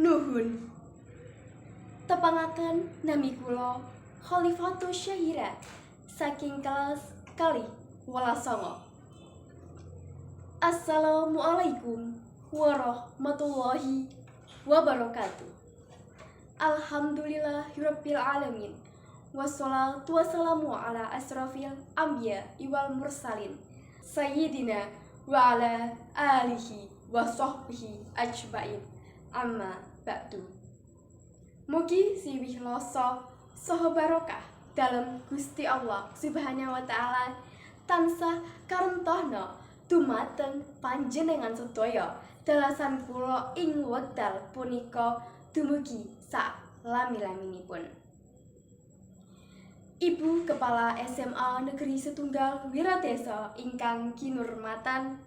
Nuhun. Tepangaken nami kula Khalifatus Syahira saking kelas kali welas songo. Assalamualaikum warahmatullahi wabarakatuh. Alhamdulillahirabbil alamin. Wassalatu wassalamu ala asrafil anbiya wal mursalin. Sayyidina wa ala alihi wa sahbihi ajmain. Amma ba'du. Mugi siwih loso saha barokah dalam Gusti Allah Subhanahu wa taala tansah karentohna dumateng panjenengan sedaya dalasan kula ing wekdal punika dumugi sak lami-laminipun. Ibu Kepala SMA Negeri Setunggal Wiratesa ingkang kinurmatan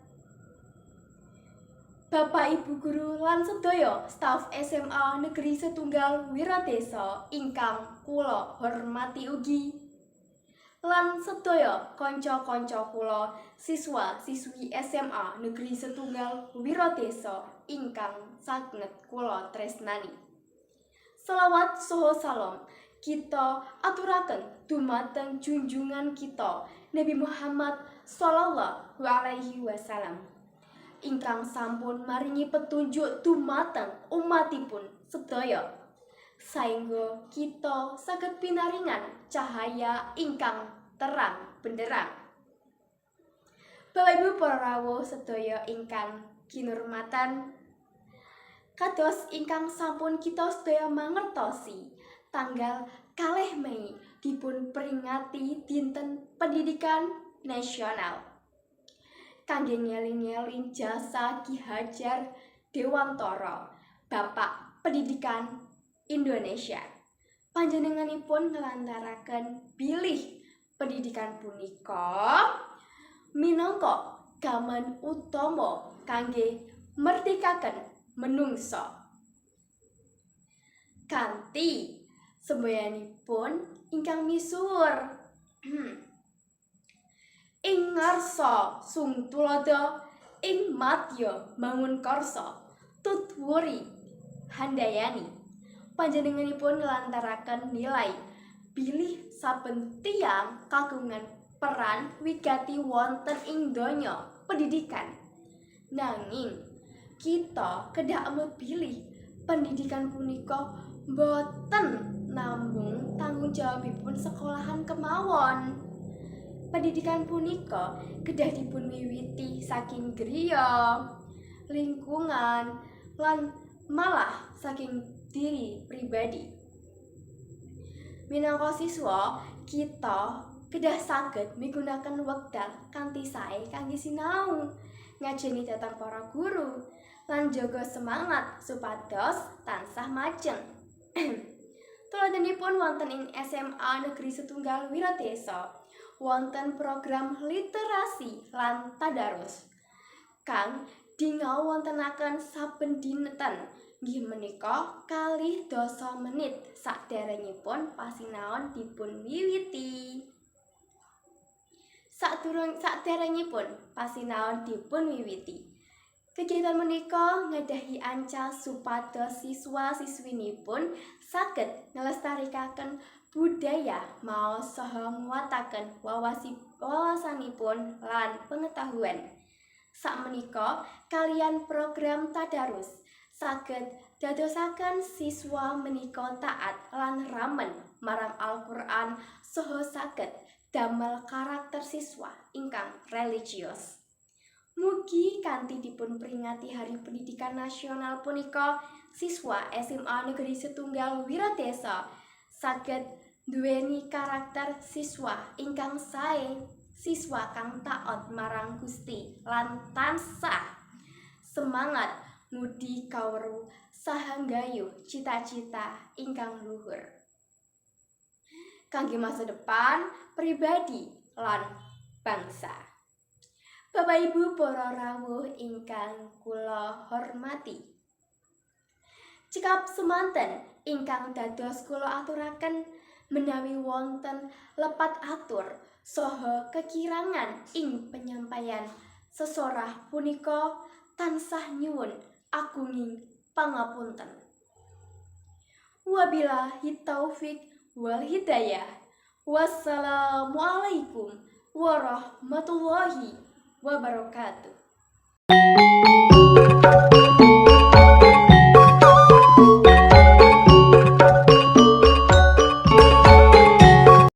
Bapak Ibu guru lan sedaya staf SMA Negeri Setunggal Wiratesa ingkang kula hormati ugi lan sedaya kanca-kanca kula siswa-siswi SMA Negeri Setunggal Wiratesa ingkang sanget kula tresnani. Selawat saha salam kita aturaken dumateng junjungan kita Nabi Muhammad sallallahu alaihi wasallam. Ingkang sampun maringi petunjuk dumateng umatipun sedaya. Saengga kita saged pinaringan cahaya ingkang terang benderang. Bapak Ibu para rawuh sedaya ingkang kinurmatan kados ingkang sampun kita sedaya mangertosi tanggal kalih Mei dipun peringati dinten pendidikan nasional kangge ngeling-eling jasa Ki Hajar Dewantara, Bapak Pendidikan Indonesia. Panjenenganipun ngelantaraken bilih pendidikan punika minangka gaman utama kangge mertikaken menungso. Kanthi semboyanipun ingkang misuwur. ing ngarsa sung tulodo ing matya mangun karsa. Tutwuri handayani. Panjenenganipun lantaraken nilai bilih saben tiang kagungan peran wigati wonten ing donya pendidikan. Nanging kita kedah pilih pendidikan punika boten namung tanggung jawabipun sekolahan kemawon Pendidikan punika kedah dipun wiwiti saking griya, lingkungan, lan malah saking diri pribadi. Minangka siswa, kita kedah saged migunakan wekdal kanthi sae kangge sinau, ngajeni dhateng para guru, lan jaga semangat supados tansah majeng. Tuladhanipun wonten ing SMA Negeri Setunggal Wiratesa wonten program literasi lan tadarus. Kang dingau wontenaken saben dinten nggih menika kalih dosa menit sakderengipun pasinaon dipun wiwiti. Sadurung sakderengipun pasinaon dipun wiwiti. Kegiatan menika ngadahi anca supados siswa-siswinipun saged ngelestarikaken budaya mau saha nguwataken wawasi wawasanipun lan pengetahuan. Sakmenika kalian program tadarus saged dadosaken siswa menika taat lan ramen marang Al-Qur'an saha saged damel karakter siswa ingkang religius. Mugi kanthi dipun peringati Hari Pendidikan Nasional punika siswa SMA Negeri Setunggal Wiratesa saged duweni karakter siswa ingkang sae siswa kang taat marang Gusti lan tansah semangat ngudi kawru sahanggayu cita-cita ingkang luhur. Kangge masa depan pribadi lan bangsa. Bapak Ibu para rawuh ingkang kula hormati. Cekap semanten ingkang dados kula aturaken menawi wonten lepat atur soho kekirangan ing penyampaian sesorah punika tansah nyuwun agunging pangapunten Wabillahi taufik wal hidayah. Wassalamualaikum warahmatullahi wabarakatuh.